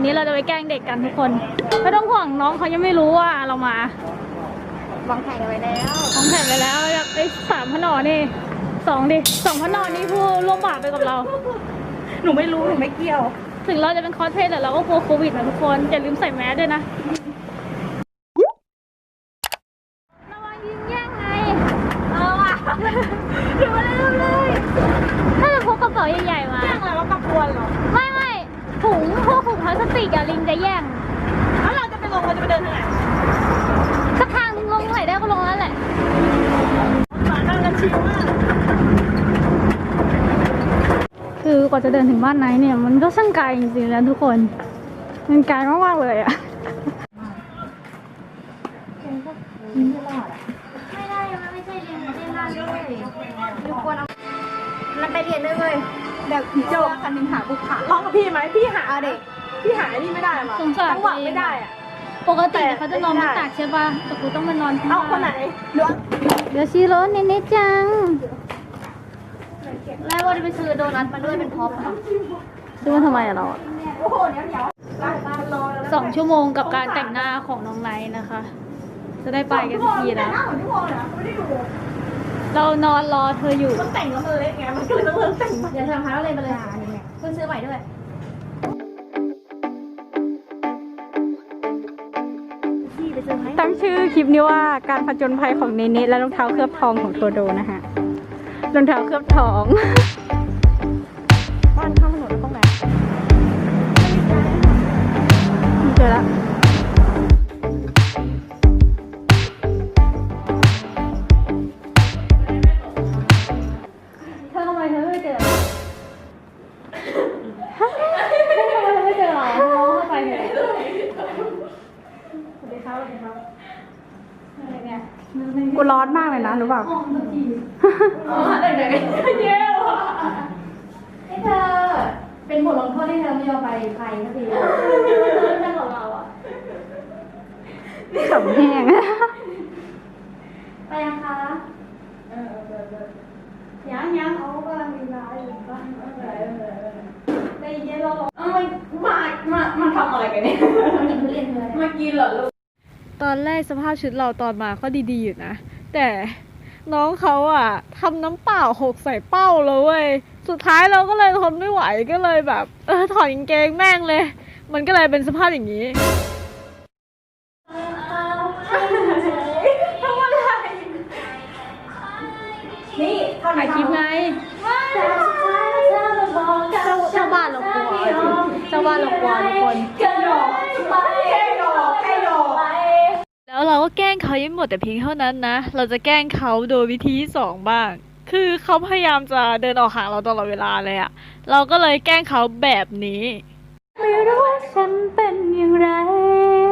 วันนี้เราจะไปแกล้งเด็กกันทุกคน ไม่ต้องห่วงน้องเขายังไม่รู้ว่าเรามาวางแผนกันไว้แล้วของแผนไปแล้วไอ้สามพนอนี่สองดิสองพนอนี่ผู้ร่วมบาปไปกับเรา หนูไม่รู้หนูไม่เกี่ยว ถึงเราจะเป็นคอสเพลย์แต่เราก็กลัวโควิดนะทุกคนอย่าลืมใส่แมสด้วยนะระวังยิงแย่งไง เอาอะหนูไม่ได้เลย ถ้าจะพกกระเป๋าใหญ่ๆมา แจ้งแล้วก็กระบวนเหรอ ไม่ไม่ถุงพว กถุงพลาสติกอะลิงจะแย่งแล้วเราจะไปลงเราจะไปเดินทางไหนสักทางนึงลงไหนได้ก็ลงนั่นแหละหมานั่งกันชิวมากคือกว่าจะเดินถึงบ้านไหนเนี่ย มันก็ช่างไกลจริงๆนะทุกคน มันไกลมากๆเลยอะไม่ได้ มันไม่ใช่เรียนไม่ได้ล่าด้วยทุกคนเอามันไปเรียนด้วยเว้ยแบบผีโจ้คันหนึ่งหาบุกขาร้องกับพี่ไหมพี่หาเด็ก พี่หาไอ้นี่ไม่ได้หรอสงสารจังหวะไม่ได้อะปกติเขาจะนอนบนตักใช่ป่ะแต่กูต้องมานอนข้างเอาล่างคนไหนล้วงเดี๋ยวชีโร่เนเน่จังแล้วว่าจะไปซื้อโดนัทมาด้วยเป็นพ็อปซื้อมาทำไมอะเราอะโอ้โหเดี๋ยวเดี๋ยวรอแล้วสองชั่วโมงกับการแต่งหน้าของน้องไนท์นะคะ จะได้ไปกันสักทีแล้วหน้าเหมือนพี่วอลเลยไม่ได้ดูเรานอนรอเธออยู่ มันแต่งแล้วมันเล็กไงมันก็เลยต้องเริ่มแต่งเดี๋ยวทำพาร์ทเลยมาเลยเพิ่งซื้อใหม่ด้วย ลิปนี้ว่าการผจญภัยของเนเน่และรองเท้าเคลือบทองของโทโดนะคะรองเท้าเคลือบทองบ้านข้างถนนตรงไหนเจอแล้วเธอทำไมเธอไม่เจอทำไมเธอไม่เจอหรอมองเข้าไปเถอะสวัสดีครับสวัสดีครับอเนี่ย กูร้อนมากเลยนะรู้เปล่าห้องสักทีอ๋อเด็กๆเย้ว่ะให้เธอ เป็นบทลงโทษที่เธอไม่ยอมไปไทยสักทีเรื่องของเราอะขำแห้งไปยังคะยังยังเขากำลังมีร้ายอยู่บ้านไรอะไรได้ยินเราเอามามามามาทำอะไรกันเนี่ยมากินทุเรียนเลยมากินเหรอลูก ตอนแรกสภาพชุดเราตอนมาก็ดีๆอยู่นะ แต่น้องเขาอะทำน้ำเปล่าหกใส่เป้าเลยเว้ยสุดท้ายเราก็เลยทนไม่ไหวก็เลยแบบ เออถอดกางเกงแม่งเลย มันก็เลยเป็นสภาพอย่างนี้ทำอะไรนี่ทำถ่ายคลิปไงแต่สุดท้าเจ้าบ้านเรากลัวเจ้าบ้านเรากลัวทุกคนแค่หยอกไปแค่หยอกแค่หยอกไป แล้วเราก็แกล้งเขายังหมดแต่เพียงเท่านั้นนะ เราจะแกล้งเขาโดยวิธีที่สองบ้าง คือเขาพยายามจะเดินออกห่างเราตลอดเวลาเลยอะเราก็เลยแกล้งเขาแบบนี้ ไม่รู้ว่าฉันเป็นอย่างไร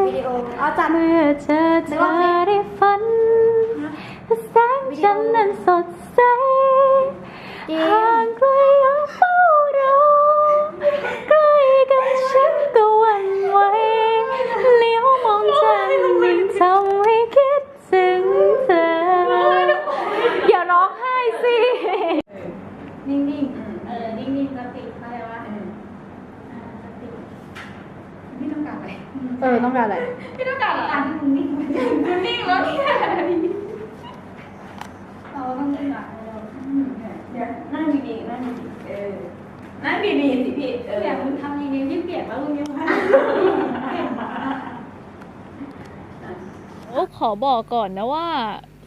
วิดีโอเอาจัด เมื่อเจอเธอได้ฝันแสงจันทร์นั้นสด ออต้องการอะไร พี่ต้องการอะไรนิ่งนิ่งแล้วเนี่ยเราต้องนิ่งอะเดี๋ยวนั่งดีๆนั่งดีๆเออนั่งดีๆสิพี่เออเปียกมึงทำยังไงยิ่งเปียกแล้วมึงยังไงโอ้ขอบอกก่อนนะว่า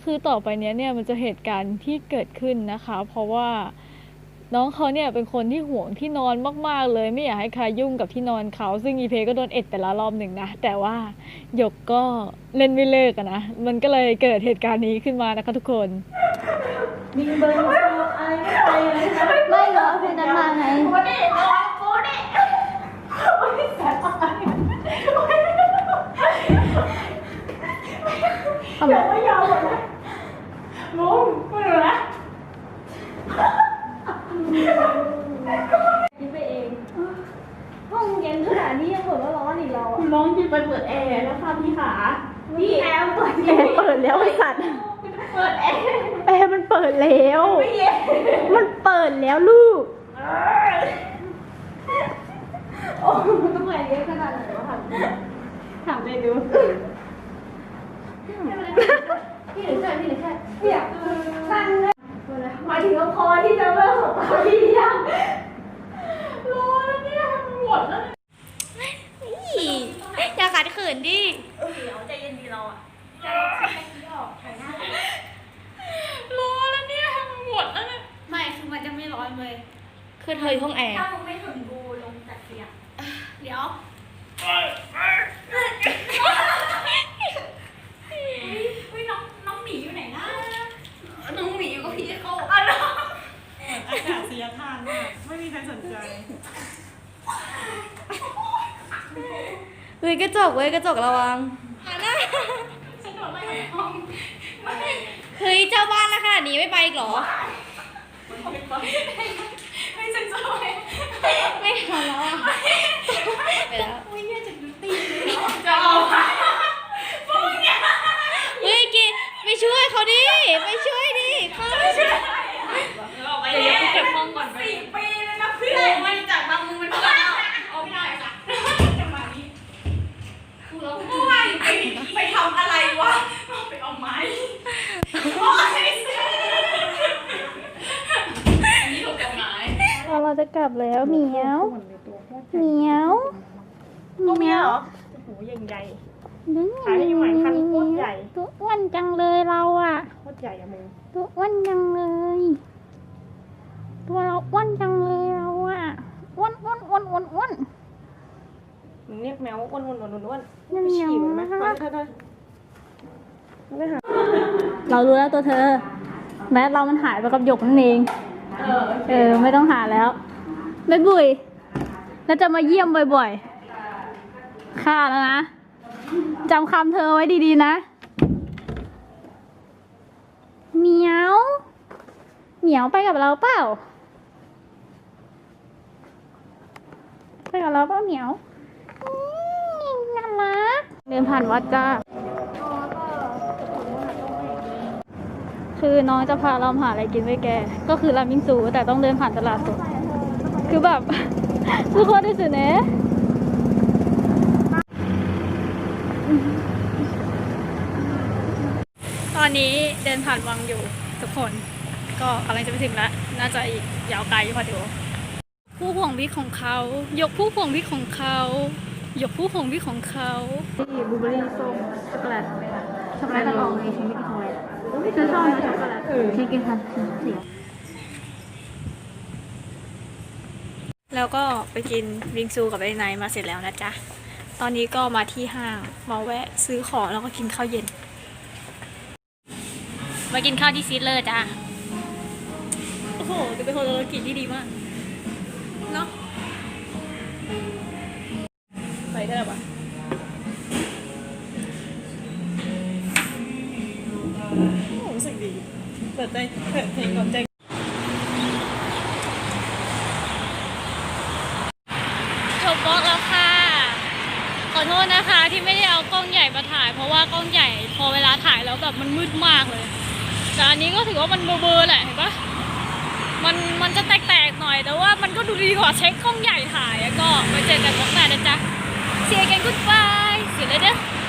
คือต่อไปเนี้ยเนี่ยมันจะเหตุการณ์ที่เกิดขึ้นนะคะ เพราะว่า น้องเขาเนี่ยเป็นคนที่ห่วงที่นอนมากๆเลย ไม่อยากให้ใครยุ่งกับที่นอนเขา ซึ่งอีเพก็โดนเอ็ดไปแล้วรอบหนึ่งนะ แต่ว่าหยกก็เล่นไม่เลิกนะ มันก็เลยเกิดเหตุการณ์นี้ขึ้นมานะคะทุกคนมีเบอร์โทรอะไรไม่ไปเลยนะ ไม่เหรอคุณจะมาไง โอ้นี่โอ้โอ้นี่โอ้นี่แสบอะไรอย่าไม่ยอมเลยลุงไม่รู้นะ คิดไปเองห้องเย็นขนาดนี้ยังบ่นว่าร้อนอีกเราอะน้องกินไปเปิดแอร์แล้วค่ะพี่ขาพี่แอร์เปิดแอร์เปิดแล้วไอ้สัตว์เปิดแอร์แอร์มันเปิดแล้ว ไม่เย็นมันเปิดแล้วลูกโโอ้ต้องอะไรเยอะขนาดไหนวะถามถามเลยดูพี่หรือใช่พี่หรือใช่พี่อยากตั้งเลยหมายถึงว่าพอที่จะเลิกของตาพี่ยังรู้แล้วเนี่ยมัน หมดแล้วอย่าขัดขืนดิร้อนแล้วเนี่ยมันหมดแล้วเนี่ยไม่คือมันจะไม่ร้อนเลยคือเธออยู่ห้องแอร์ถ้ามึงไม่ถึงกูลงจากเตียงเดี๋ยว เฮ้ยน้องน้องหมีอยู่ไหนนะ น้องหมีอยู่กับพี่เขา อ๋อน้อง อากาศเสียทานมากไม่มีใครสนใจ เฮ้ยกระจกเว้ยกระจกระวังเฮ้ยเจ้าบ้านนะขนาดนี้ไม่ไปอีกเหรอ ไม่ฉันจะไปไม่ทำแล้วอะไปแล้วจะเอาไปเฮ้ยกีไปช่วยเขาดิไปช่วยดิเขา เดี๋ยวกูเก็บห้องก่อนสี่ปีเลยนะเพื่อนไม่จากบางมึงเป็นเพื่อนเอาไม่ได้ค่ะจังหวะนี้ กูร้องไห้ไปไปทำอะไรวะไปเอาไม้โอ้ยอันนี้ถูกกฎหมายเราจะกลับแล้วเหมียวเหมียวตัวเมียเหรอโอ้โหใหญ่ใหญ่ขาที่หมายคันโคตรใหญ่ตัวอ้วนจังเลยเราอะโคตรใหญ่อะมึงตัวอ้วนจังเลย ตัวเราอ้วนจังเลยเราอะอ้วนอ้วนอ้วนอ้วนอ้วน มึงเรียกแมวว่าอ้วนอ้วนอ้วนอ้วนอ้วนนั่นไปฉี่มันไหมเหมียวมาเถอะเถอะไม่หาเรารู้แล้วตัวเธอ แม้เรามันหายไปกับหยกนั่นเองเออ ไม่ต้องหาแล้วไม่บุยแล้วจะมาเยี่ยมบ่อยๆค่ะแล้วนะจำคำเธอไว้ดีๆนะเหมียวเหมียวไปกับเราเปล่าไปกับเราเปล่าเหมียวอืม น่ารักเดินผ่านวัดจ้าคือน้องจะพาเราหาอะไรกินไว้แก ก็คือรามิงซูแต่ต้องเดินผ่านตลาดสด คือแบบทุกคนได้สุดเนะตอนนี้เดินผ่านวังอยู่ทุกคน ก็กำลังจะไปถึงแล้วน่าจะอีกยาวไกลอยู่พอดีผู้ห่วงวิของเขา ยกผู้ห่วงวิของเขา ยกผู้ห่วงวิของเขาที่บลูเบอร์รี่ส้มช็อกโกแลตช็อกโกแลตกระป๋องนี้ฉันไม่กินช็อกโกแลตฉันชอบนะช็อกโกแลตเออฉันกินทันเสียแล้วก็ไปกินวิงซูกับไอ้ไนายมาเสร็จแล้วนะจ๊ะ ตอนนี้ก็มาที่ห้างมาแวะซื้อของแล้วก็กินข้าวเย็น มากินข้าวที่ซีดเลอร์จ้ะ โอ้โหจะเป็นคนธุรกิจที่ดีมาก เนาะ ไปได้หรอวะโอ้โหรู้สึกดี เปิดใจเปิดเพลงก่อนใจจบบล็อกแล้วค่ะ ขอโทษนะคะที่ไม่ได้เอากล้องใหญ่มาถ่าย เพราะว่ากล้องใหญ่พอเวลาถ่ายแล้วแบบมันมืดมากเลย แต่อันนี้ก็ถือว่ามันเบลอๆแหละเห็นปะมันมันจะแตกๆหน่อยแต่ว่ามันก็ดูดีกว่าเช็คกล้องใหญ่ถ่ายอะก็ไปเจอกันบล็อกหน้านะจ๊ะ See you again. Goodbye. See you later